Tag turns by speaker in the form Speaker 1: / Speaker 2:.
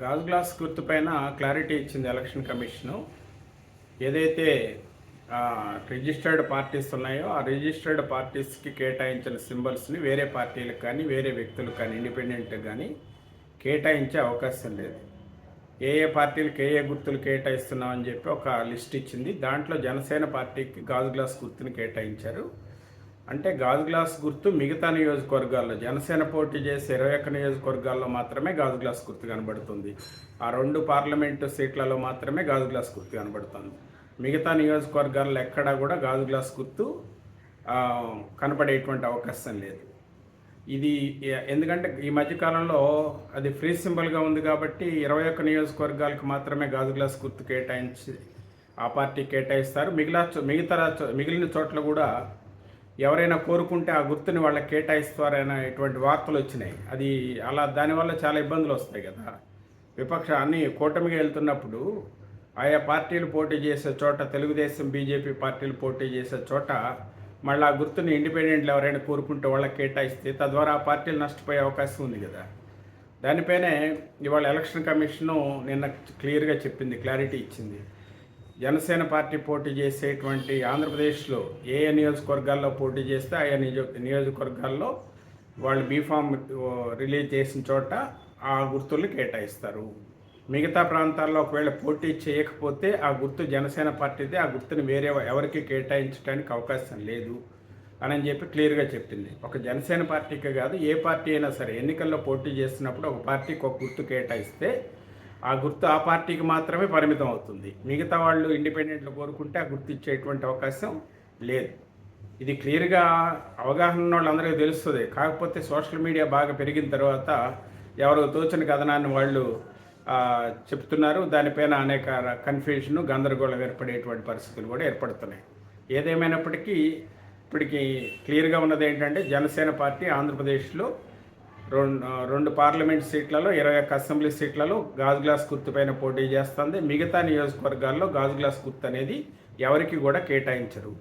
Speaker 1: గాజు గ్లాస్ గుర్తుపైన క్లారిటీ ఇచ్చింది ఎలక్షన్ కమిషను. ఏదైతే రిజిస్టర్డ్ పార్టీస్ ఉన్నాయో ఆ రిజిస్టర్డ్ పార్టీస్కి కేటాయించిన సింబల్స్ని వేరే పార్టీలకు కానీ వేరే వ్యక్తులకు కానీ ఇండిపెండెంట్ కానీ కేటాయించే అవకాశం లేదు. ఏ ఏ పార్టీలకు ఏ ఏ గుర్తులు కేటాయిస్తున్నామని చెప్పి ఒక లిస్ట్ ఇచ్చింది. దాంట్లో జనసేన పార్టీకి గాజు గ్లాస్ గుర్తుని కేటాయించారు. అంటే గాజు గ్లాస్ గుర్తు మిగతా నియోజకవర్గాల్లో జనసేన పోటీ చేసే ఇరవై ఒక్క నియోజకవర్గాల్లో మాత్రమే గాజు గ్లాస్ గుర్తు కనబడుతుంది. ఆ రెండు పార్లమెంటు సీట్లలో మాత్రమే గాజు గ్లాస్ గుర్తు కనబడుతుంది. మిగతా నియోజకవర్గాల్లో ఎక్కడా కూడా గాజు గ్లాస్ గుర్తు కనపడేటువంటి అవకాశం లేదు. ఇది ఎందుకంటే ఈ మధ్యకాలంలో అది ఫ్రీ సింబల్గా ఉంది కాబట్టి ఇరవై ఒక్క నియోజకవర్గాలకు మాత్రమే గాజు గ్లాస్ గుర్తు కేటాయించి ఆ పార్టీ కేటాయిస్తారు. మిగిలిన మిగతా మిగిలిన చోట్ల కూడా ఎవరైనా కోరుకుంటే ఆ గుర్తుని వాళ్ళకి కేటాయిస్తారనేటువంటి వార్తలు వచ్చినాయి. అది అలా దానివల్ల చాలా ఇబ్బందులు వస్తాయి కదా. విపక్ష అన్ని కూటమిగా వెళ్తున్నప్పుడు ఆయా పార్టీలు పోటీ చేసే చోట తెలుగుదేశం బీజేపీ పార్టీలు పోటీ చేసే చోట మళ్ళీ ఆ గుర్తుని ఇండిపెండెంట్లు ఎవరైనా కోరుకుంటే వాళ్ళకి కేటాయిస్తే తద్వారా ఆ పార్టీలు నష్టపోయే అవకాశం ఉంది కదా. దానిపైనే ఇవాళ ఎలక్షన్ కమిషను నిన్న క్లియర్గా చెప్పింది క్లారిటీ ఇచ్చింది. జనసేన పార్టీ పోటీ చేసేటువంటి ఆంధ్రప్రదేశ్లో ఏ ఏ నియోజకవర్గాల్లో పోటీ చేస్తే ఆయా నియోజ నియోజకవర్గాల్లో వాళ్ళు బీఫామ్ రిలీజ్ చేసిన చోట ఆ గుర్తుల్ని కేటాయిస్తారు. మిగతా ప్రాంతాల్లో ఒకవేళ పోటీ చేయకపోతే ఆ గుర్తు జనసేన పార్టీదే ఆ గుర్తుని వేరే ఎవరికి కేటాయించడానికి అవకాశం లేదు అని చెప్పి క్లియర్గా చెప్పింది. ఒక జనసేన పార్టీకే కాదు ఏ పార్టీ అయినా సరే ఎన్నికల్లో పోటీ చేస్తున్నప్పుడు ఒక పార్టీకి ఒక గుర్తు కేటాయిస్తే ఆ గుర్తు ఆ పార్టీకి మాత్రమే పరిమితం అవుతుంది. మిగతా వాళ్ళు ఇండిపెండెంట్లు కోరుకుంటే ఆ గుర్తు ఇచ్చేటువంటి అవకాశం లేదు. ఇది క్లియర్గా అవగాహన ఉన్న వాళ్ళందరికీ తెలుస్తుంది. కాకపోతే సోషల్ మీడియా బాగా పెరిగిన తర్వాత ఎవరు తోచని కథనాన్ని వాళ్ళు చెప్తున్నారు. దానిపైన అనేక కన్ఫ్యూజన్ గందరగోళం ఏర్పడేటువంటి పరిస్థితులు కూడా ఏర్పడుతున్నాయి. ఏదేమైనప్పటికీ ఇప్పటికీ క్లియర్గా ఉన్నది ఏంటంటే జనసేన పార్టీ ఆంధ్రప్రదేశ్లో రెండు రెండు పార్లమెంట్ సీట్లలో ఇరవై ఒక్క అసెంబ్లీ సీట్లలో గాజు గ్లాస్ గుర్తుపైన పోటీ చేస్తుంది. మిగతా నియోజకవర్గాల్లో గాజు గ్లాస్ గుర్తు అనేది ఎవరికి కూడా కేటాయించరు.